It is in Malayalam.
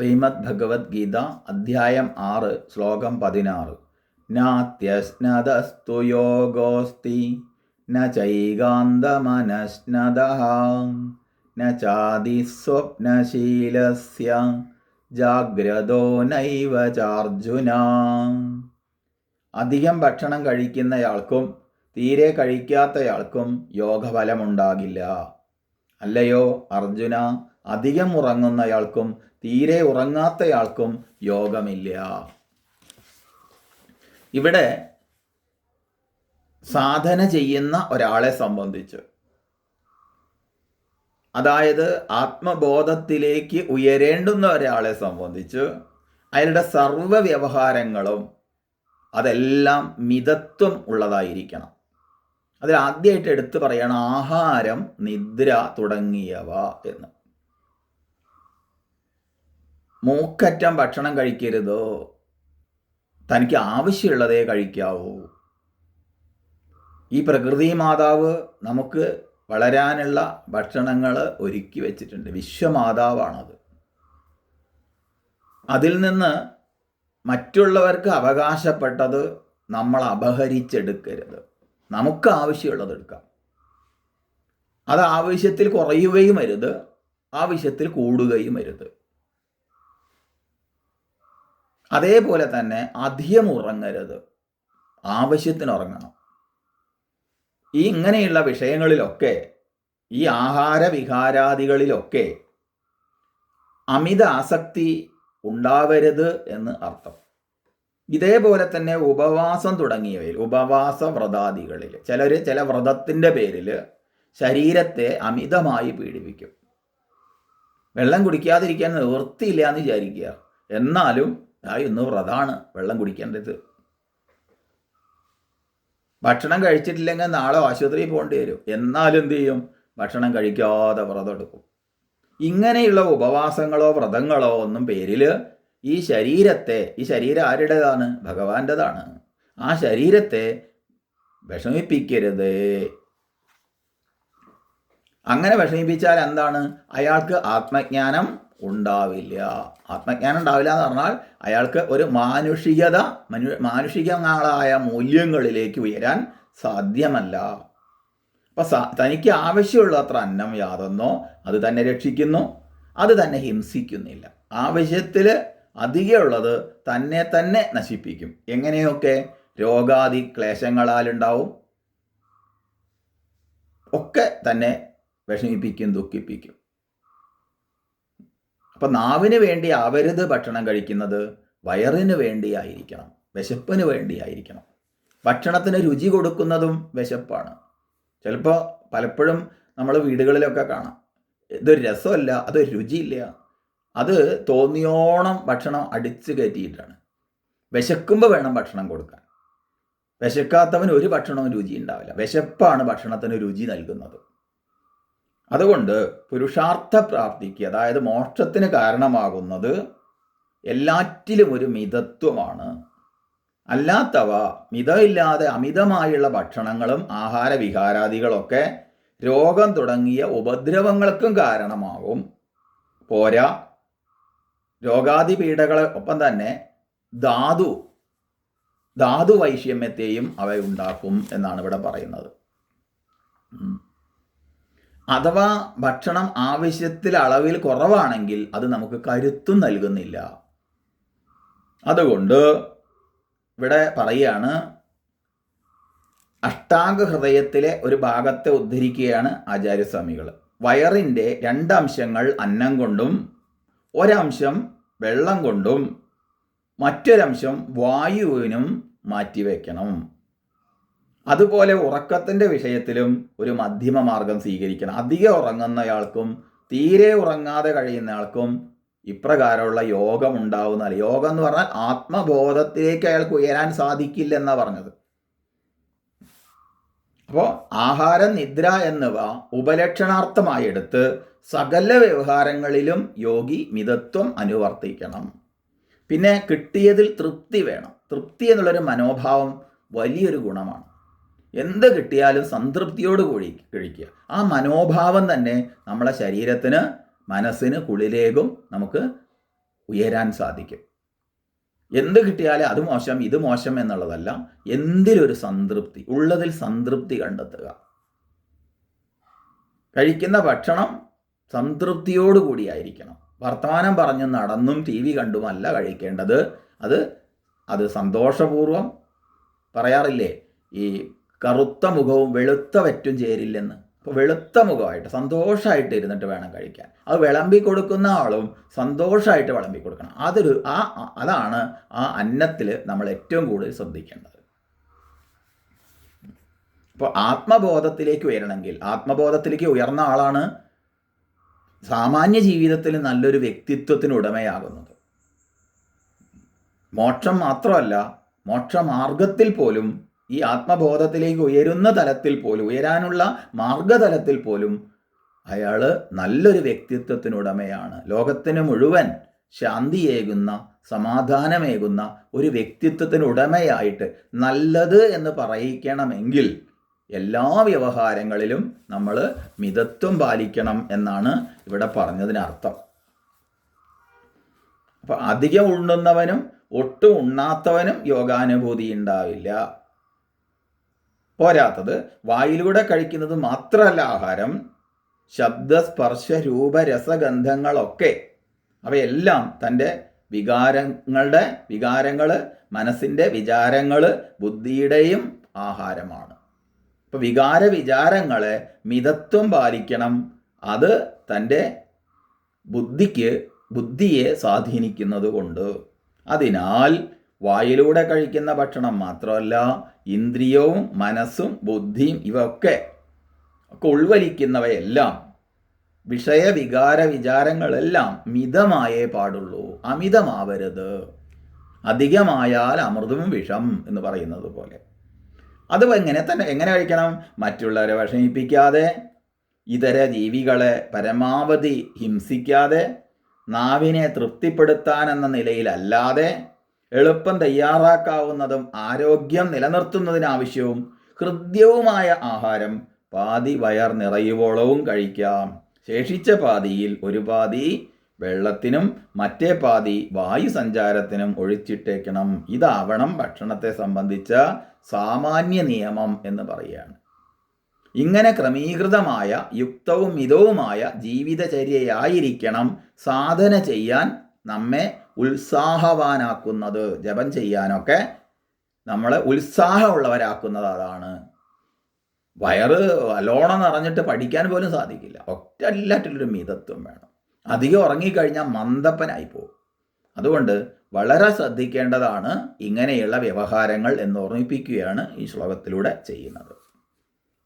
ശ്രീമദ് ഭഗവത്ഗീത അധ്യായം ആറ് ശ്ലോകം പതിനാറ്. നാത്യസ്നതസ്തു യോഗോസ്തി ന ചൈകാന്തമനശ്നത ജാഗ്രതോ നൈവ ചാർജുന. അധികം ഭക്ഷണം കഴിക്കുന്നയാൾക്കും തീരെ കഴിക്കാത്തയാൾക്കും യോഗഫലമുണ്ടാകില്ല. അല്ലയോ അർജുന? അധികം ഉറങ്ങുന്നയാൾക്കും തീരെ ഉറങ്ങാത്തയാൾക്കും യോഗമില്ല. ഇവിടെ സാധന ചെയ്യുന്ന ഒരാളെ സംബന്ധിച്ച്. അതായത് ആത്മബോധത്തിലേക്ക് ഉയരേണ്ടുന്ന ഒരാളെ സംബന്ധിച്ച് അയാളുടെ സർവ വ്യവഹാരങ്ങളും അതെല്ലാം മിതത്വം ഉള്ളതായിരിക്കണം. അതിൽ ആദ്യമായിട്ട് എടുത്തു പറയണം ആഹാരം നിദ്ര തുടങ്ങിയവ എന്ന്. മൂക്കറ്റം ഭക്ഷണം കഴിക്കരുതോ? തനിക്ക് ആവശ്യമുള്ളതേ കഴിക്കാവൂ. ഈ പ്രകൃതി മാതാവ് നമുക്ക് വളരാനുള്ള ഭക്ഷണങ്ങൾ ഒരുക്കി വെച്ചിട്ടുണ്ട്. വിശ്വമാതാവാണത്. അതിൽ നിന്ന് മറ്റുള്ളവർക്ക് അവകാശപ്പെട്ടത് നമ്മൾ അപഹരിച്ചെടുക്കരുത്. നമുക്ക് ആവശ്യമുള്ളത് എടുക്കാം. അത് ആവശ്യത്തിൽ കുറയുകയും അരുത് ആവശ്യത്തിൽ കൂടുകയും അരുത്. അതേപോലെ തന്നെ അധികം ഉറങ്ങരുത്. ആവശ്യത്തിന് ഉറങ്ങണം. ഈ ഇങ്ങനെയുള്ള വിഷയങ്ങളിലൊക്കെ ഈ ആഹാര വിഹാരാദികളിലൊക്കെ അമിത ആസക്തി ഉണ്ടാവരുത് എന്ന് അർത്ഥം. ഇതേപോലെ തന്നെ ഉപവാസം തുടങ്ങിയവയിൽ ഉപവാസ വ്രതാദികളിൽ ചിലർ ചില വ്രതത്തിന്റെ പേരിൽ ശരീരത്തെ അമിതമായി പീഡിപ്പിക്കും. വെള്ളം കുടിക്കാതിരിക്കാൻ നിവൃത്തിയില്ല എന്ന് വിചാരിക്കുക. എന്നാലും ആ ഇന്ന് വ്രതാണ് വെള്ളം കുടിക്കേണ്ടത്. ഭക്ഷണം കഴിച്ചിട്ടില്ലെങ്കിൽ നാളെ ആശുപത്രിയിൽ പോകേണ്ടി വരും. എന്നാലും എന്ത് ചെയ്യും ഭക്ഷണം കഴിക്കാതെ വ്രതം എടുക്കും. ഇങ്ങനെയുള്ള ഉപവാസങ്ങളോ വ്രതങ്ങളോ ഒന്നും പേരിൽ ഈ ശരീരത്തെ ഈ ശരീരം ആരുടേതാണ്? ഭഗവാന്റേതാണ്. ആ ശരീരത്തെ വിഷമിപ്പിക്കരുത്. അങ്ങനെ വിഷമിപ്പിച്ചാൽ എന്താണ്? അയാൾക്ക് ആത്മജ്ഞാനം ഉണ്ടാവില്ല. ആത്മജ്ഞാനം ഉണ്ടാവില്ല എന്ന് പറഞ്ഞാൽ അയാൾക്ക് ഒരു മാനുഷികത മനു മാനുഷികങ്ങളായ മൂല്യങ്ങളിലേക്ക് ഉയരാൻ സാധ്യമല്ല. അപ്പം തനിക്ക് ആവശ്യമുള്ളത്ര അന്നം യാതെന്നോ അത് തന്നെ രക്ഷിക്കുന്നു അത് തന്നെ ഹിംസിക്കുന്നില്ല. ആവശ്യത്തിൽ അധികമുള്ളത് തന്നെ തന്നെ നശിപ്പിക്കും. എങ്ങനെയൊക്കെ? രോഗാദി ക്ലേശങ്ങളാലുണ്ടാവും ഒക്കെ തന്നെ വിഷമിപ്പിക്കും ദുഃഖിപ്പിക്കും. അപ്പം നാവിന് വേണ്ടി ആവരുത് ഭക്ഷണം കഴിക്കുന്നത് വയറിന് വേണ്ടിയായിരിക്കണം വിശപ്പിന് വേണ്ടിയായിരിക്കണം. ഭക്ഷണത്തിന് രുചി കൊടുക്കുന്നതും വിശപ്പാണ്. ചിലപ്പോൾ പലപ്പോഴും നമ്മൾ വീടുകളിലൊക്കെ കാണാം ഇതൊരു രസമല്ല അതൊരു രുചിയില്ല. അത് തോന്നിയോണം ഭക്ഷണം അടിച്ചു കയറ്റിയിട്ടാണ്. വിശക്കുമ്പോൾ വേണം ഭക്ഷണം കൊടുക്കാൻ. വിശക്കാത്തവന് ഒരു ഭക്ഷണവും രുചി ഉണ്ടാവില്ല. വിശപ്പാണ് ഭക്ഷണത്തിന് രുചി നൽകുന്നത്. അതുകൊണ്ട് പുരുഷാർത്ഥ പ്രാപ്തിക്ക് അതായത് മോക്ഷത്തിന് കാരണമാകുന്നത് എല്ലാറ്റിലും ഒരു മിതത്വമാണ്. അല്ലാത്തവ മിതമില്ലാതെ അമിതമായുള്ള ഭക്ഷണങ്ങളും ആഹാരവിഹാരാദികളൊക്കെ രോഗം തുടങ്ങിയ ഉപദ്രവങ്ങൾക്കും കാരണമാകും. പോരാ. രോഗാദി പീഡകളെ ഒപ്പം തന്നെ ധാതു ധാതു വൈഷമ്യത്തെയും അവ ഉണ്ടാക്കും എന്നാണ് ഇവിടെ പറയുന്നത്. അഥവാ ഭക്ഷണം ആവശ്യത്തിൽ അളവിൽ കുറവാണെങ്കിൽ അത് നമുക്ക് കരുത്തും നൽകുന്നില്ല. അതുകൊണ്ട് ഇവിടെ പറയുകയാണ് അഷ്ടാംഗ ഹൃദയത്തിലെ ഒരു ഭാഗത്തെ ഉദ്ധരിക്കുകയാണ് ആചാര്യസ്വാമികൾ. വയറിന്റെ രണ്ടംശങ്ങൾ അന്നം കൊണ്ടും ഒരംശം വെള്ളം കൊണ്ടും മറ്റൊരംശം വായുവിനും മാറ്റിവെക്കണം. അതുപോലെ ഉറക്കത്തിന്റെ വിഷയത്തിലും ഒരു മധ്യമ മാർഗം സ്വീകരിക്കണം. അധികം ഉറങ്ങുന്നയാൾക്കും തീരെ ഉറങ്ങാതെ കഴിയുന്നയാൾക്കും ഇപ്രകാരമുള്ള യോഗം ഉണ്ടാവുന്നതല്ല യോഗം എന്ന് പറഞ്ഞാൽ ആത്മബോധത്തിലേക്ക് അയാൾക്ക് ഉയരാൻ സാധിക്കില്ല എന്നാ പറഞ്ഞത്. അപ്പോൾ ആഹാരം നിദ്ര എന്നിവ ഉപലക്ഷണാർത്ഥമായി എടുത്ത് സകല വ്യവഹാരങ്ങളിലും യോഗി മിതത്വം അനുവർത്തിക്കണം. പിന്നെ കിട്ടിയതിൽ തൃപ്തി വേണം. തൃപ്തി എന്നുള്ളൊരു മനോഭാവം വലിയൊരു ഗുണമാണ്. എന്ത് കിട്ടിയാലും സംതൃപ്തിയോട് കൂടി കഴിക്കുക. ആ മനോഭാവം തന്നെ നമ്മളെ ശരീരത്തിന് മനസ്സിന് കുളിലേകും നമുക്ക് ഉയരാൻ സാധിക്കും. എന്ത് കിട്ടിയാലും അത് മോശം ഇത് മോശം എന്നുള്ളതല്ല എന്തിലൊരു സംതൃപ്തി ഉള്ളതിൽ സംതൃപ്തി കണ്ടെത്തുക. കഴിക്കുന്ന ഭക്ഷണം സംതൃപ്തിയോടുകൂടിയായിരിക്കണം വർത്തമാനം പറഞ്ഞ് നടന്നും ടി വി കണ്ടുമല്ല കഴിക്കേണ്ടത്. അത് അത് സന്തോഷപൂർവം പറയാറില്ലേ ഈ കറുത്ത മുഖവും വെളുത്ത വറ്റും ചേരില്ലെന്ന്. അപ്പോൾ വെളുത്ത മുഖമായിട്ട് സന്തോഷമായിട്ട് ഇരുന്നിട്ട് വേണം കഴിക്കാൻ. അത് വിളമ്പി കൊടുക്കുന്ന ആളും സന്തോഷമായിട്ട് വിളമ്പി കൊടുക്കണം. അതൊരു ആ അതാണ് ആ അന്നത്തിൽ നമ്മൾ ഏറ്റവും കൂടുതൽ ശ്രദ്ധിക്കേണ്ടത്. അപ്പോൾ ആത്മബോധത്തിലേക്ക് ഉയരണമെങ്കിൽ ആത്മബോധത്തിലേക്ക് ഉയർന്ന ആളാണ് സാമാന്യ ജീവിതത്തിൽ നല്ലൊരു വ്യക്തിത്വത്തിന് ഉടമയാകുന്നത്. മോക്ഷം മാത്രമല്ല മോക്ഷമാർഗത്തിൽ പോലും ഈ ആത്മബോധത്തിലേക്ക് ഉയരുന്ന തലത്തിൽ പോലും ഉയരാനുള്ള മാർഗതലത്തിൽ പോലും അയാൾ നല്ലൊരു വ്യക്തിത്വത്തിനുടമയാണ്. ലോകത്തിന് മുഴുവൻ ശാന്തിയേകുന്ന സമാധാനമേകുന്ന ഒരു വ്യക്തിത്വത്തിനുടമയായിട്ട് നല്ലത് എന്ന് പറയിക്കണമെങ്കിൽ എല്ലാ വ്യവഹാരങ്ങളിലും നമ്മൾ മിതത്വം പാലിക്കണം എന്നാണ് ഇവിടെ പറഞ്ഞതിനർത്ഥം. അപ്പൊ അധികം ഉണ്ണുന്നവനും ഒട്ടും ഉണ്ണാത്തവനും യോഗാനുഭൂതി ഉണ്ടാവില്ല. പോരാത്തത് വായിലൂടെ കഴിക്കുന്നത് മാത്രമല്ല ആഹാരം ശബ്ദസ്പർശ രൂപ രസഗന്ധങ്ങളൊക്കെ. അവയെല്ലാം തന്റെ വികാരങ്ങളുടെ വികാരങ്ങൾ മനസ്സിന്റെ വിചാരങ്ങൾ ബുദ്ധിയുടെയും ആഹാരമാണ്. അപ്പോൾ വികാര വിചാരങ്ങളെ മിതത്വം പാലിക്കണം. അത് തന്റെ ബുദ്ധിക്ക് ബുദ്ധിയെ സ്വാധീനിക്കുന്നത് കൊണ്ട് അതിനാൽ വായിലൂടെ കഴിക്കുന്ന ഭക്ഷണം മാത്രമല്ല ഇന്ദ്രിയവും മനസ്സും ബുദ്ധിയും ഇവയൊക്കെ ഒക്കെ ഉൾവലിക്കുന്നവയെല്ലാം വിഷയവികാര വിചാരങ്ങളെല്ലാം മിതമായേ പാടുള്ളൂ. അമിതമാവരുത്. അധികമായാൽ അമൃതവും വിഷം എന്ന് പറയുന്നത് പോലെ. അത് എങ്ങനെ തന്നെ എങ്ങനെ കഴിക്കണം? മറ്റുള്ളവരെ വിഷമിപ്പിക്കാതെ ഇതര ജീവികളെ പരമാവധി ഹിംസിക്കാതെ നാവിനെ തൃപ്തിപ്പെടുത്താൻ എന്ന നിലയിലല്ലാതെ എളുപ്പം തയ്യാറാക്കാവുന്നതും ആരോഗ്യം നിലനിർത്തുന്നതിനാവശ്യവും ഹൃദ്യവുമായ ആഹാരം പാതി വയർ നിറയുവോളവും കഴിക്കാം. ശേഷിച്ച പാതിയിൽ ഒരു പാതി വെള്ളത്തിനും മറ്റേ പാതി വായു സഞ്ചാരത്തിനും ഒഴിച്ചിട്ടേക്കണം. ഇതാവണം ഭക്ഷണത്തെ സംബന്ധിച്ച സാമാന്യ നിയമം എന്ന് പറയുകയാണ്. ഇങ്ങനെ ക്രമീകൃതമായ യുക്തവും മിതവുമായ ജീവിതചര്യയായിരിക്കണം സാധന ചെയ്യാൻ നമ്മെ ഉത്സാഹവാനാക്കുന്നത് ജപം ചെയ്യാനൊക്കെ നമ്മളെ ഉത്സാഹമുള്ളവരാക്കുന്നത് അതാണ്. വയറ് അലോണം നിറഞ്ഞിട്ട് പഠിക്കാൻ പോലും സാധിക്കില്ല. ഒറ്റ എല്ലാറ്റിലൊരു മിതത്വം വേണം. അധികം ഉറങ്ങിക്കഴിഞ്ഞാൽ മന്ദപ്പനായി പോകും. അതുകൊണ്ട് വളരെ ശ്രദ്ധിക്കേണ്ടതാണ് ഇങ്ങനെയുള്ള വ്യവഹാരങ്ങൾ എന്ന് ഓർമ്മിപ്പിക്കുകയാണ് ഈ ശ്ലോകത്തിലൂടെ ചെയ്യുന്നത്.